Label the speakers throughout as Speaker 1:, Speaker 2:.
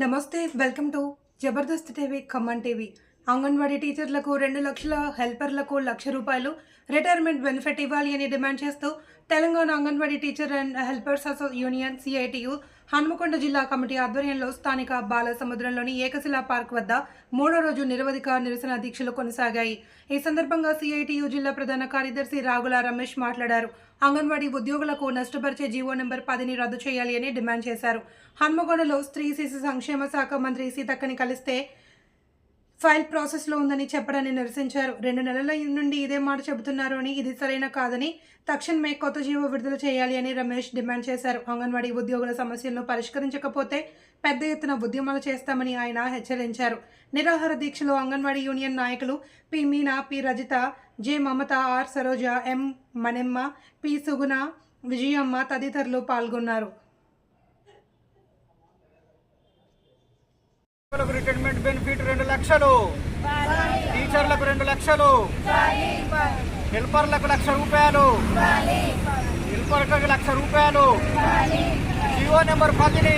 Speaker 1: నమస్తే welcome to Jabardasth TV Khammam TV. Anganwadi టీచర్లకు రెండు లక్షల హెల్పర్లకు లక్ష రూపాయలు రిటైర్మెంట్ బెనిఫిట్ ఇవ్వాలి అని డిమాండ్ చేస్తూ Telangana anganwadi teacher and helpers అసో union CITU Hanamkonda జిల్లా కమిటీ ఆధ్వర్యంలో స్థానిక బాలసముద్రంలోని ఏకశిలా పార్క్ వద్ద మూడో రోజు నిరవధిక నిరసన దీక్షలు కొనసాగాయి. ఈ సందర్భంగా సిఐటియు జిల్లా ప్రధాన కార్యదర్శి రాగుల రమేష్ మాట్లాడారు. అంగన్వాడీ ఉద్యోగులకు నష్టపరిచే జీవో నెంబర్ పదిని రద్దు చేయాలి అని డిమాండ్ చేశారు. హన్మకొండలో స్త్రీ శిశు సంక్షేమ శాఖ మంత్రి సీతక్కని కలిస్తే ఫైల్ ప్రాసెస్లో ఉందని చెప్పడాన్ని నిరసించారు. రెండు నెలల నుండి ఇదే మాట చెబుతున్నారు అని ఇది సరైన కాదని తక్షణమే కొత్త జీవో విడుదల చేయాలి అని రమేష్ డిమాండ్ చేశారు. అంగన్వాడీ ఉద్యోగుల సమస్యలను పరిష్కరించకపోతే పెద్ద ఎత్తున ఉద్యమాలు చేస్తామని ఆయన హెచ్చరించారు. నిరాహార దీక్షలో అంగన్వాడీ యూనియన్ నాయకులు P Meena P Rajitha J Mamatha R Saroja M Manemma P Suguna Vijayamma తదితరులు పాల్గొన్నారు.
Speaker 2: ఉద్యోగులకు రిటైర్మెంట్ బెనిఫిట్ రెండు లక్షలు. టీచర్లకు రెండు లక్షలు. హెల్పర్లకు లక్ష రూపాయలు. హెల్పర్లకు లక్ష రూపాయలు. జియో నెంబర్ పదిని.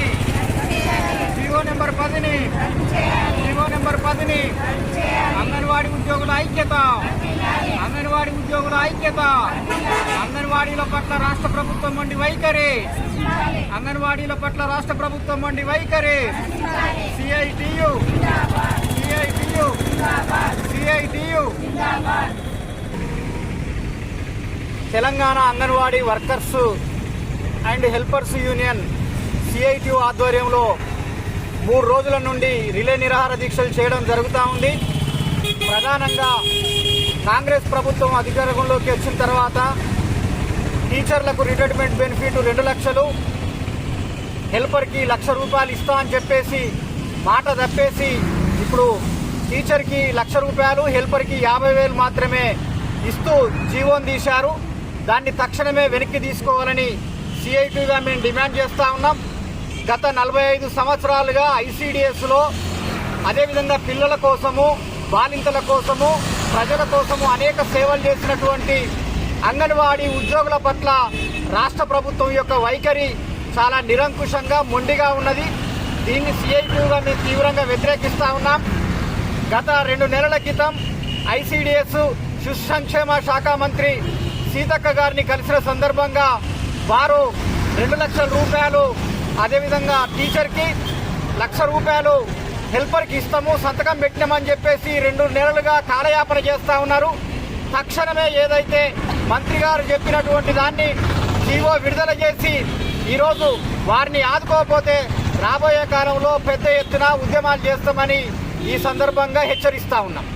Speaker 2: జియో నెంబర్ పదిని. జియో నెంబర్ పదిని. అంగన్వాడీ ఉద్యోగుల ఐక్యత. అంగన్వాడీ ఉద్యోగుల ఐక్యత. అంగన్వాడీల పట్ల రాష్ట్ర ప్రభుత్వం వండి వైఖరి. అంగన్వాడీల పట్ల రాష్ట్ర ప్రభుత్వం వండి వైఖరి. CITU CITU CITU. Telangana anganwadi workers and helpers union CITU ఆధ్వర్యంలో మూడు రోజుల నుండి రిలే నిరాహార దీక్షలు చేయడం జరుగుతూ ఉంది. ప్రధానంగా కాంగ్రెస్ ప్రభుత్వం అధికారంలోకి వచ్చిన తర్వాత టీచర్లకు రిటైర్మెంట్ బెనిఫిట్ రెండు లక్షలు హెల్పర్కి లక్ష రూపాయలు ఇస్తా అని చెప్పేసి మాట తప్పేసి ఇప్పుడు టీచర్కి లక్ష రూపాయలు హెల్పర్కి యాభై వేలు మాత్రమే ఇస్తూ జీవోని తీశారు. దాన్ని తక్షణమే వెనక్కి తీసుకోవాలని సిఐటిగా మేము డిమాండ్ చేస్తూ ఉన్నాం. గత నలభై ఐదు సంవత్సరాలుగా ఐసీడిఎస్లో అదేవిధంగా పిల్లల కోసము బాలింతల కోసము ప్రజల కోసము అనేక సేవలు చేసినటువంటి అంగన్వాడీ ఉద్యోగుల పట్ల రాష్ట్ర ప్రభుత్వం యొక్క వైఖరి చాలా నిరంకుశంగా మొండిగా ఉన్నది. దీన్ని సిఐటిగా మేము తీవ్రంగా వ్యతిరేకిస్తా ఉన్నాం. గత రెండు నెలల క్రితం ఐసీడీఎస్ శిశు సంక్షేమ శాఖ మంత్రి సీతక్క గారిని కలిసిన సందర్భంగా వారు రెండు లక్షల రూపాయలు అదేవిధంగా టీచర్కి లక్ష రూపాయలు హెల్పర్కి ఇస్తాము సంతకం పెట్టినామని చెప్పేసి రెండు నెలలుగా కాలయాపన చేస్తా ఉన్నారు. తక్షణమే ఏదైతే మంత్రి గారు చెప్పినటువంటి దాన్ని జీవో విడుదల చేసి ఈరోజు వారిని ఆదుకోకపోతే రాబోయే కాలంలో పెద్ద ఎత్తున ఉద్యమాలు చేస్తామని ఈ సందర్భంగా హెచ్చరిస్తా ఉన్నాం.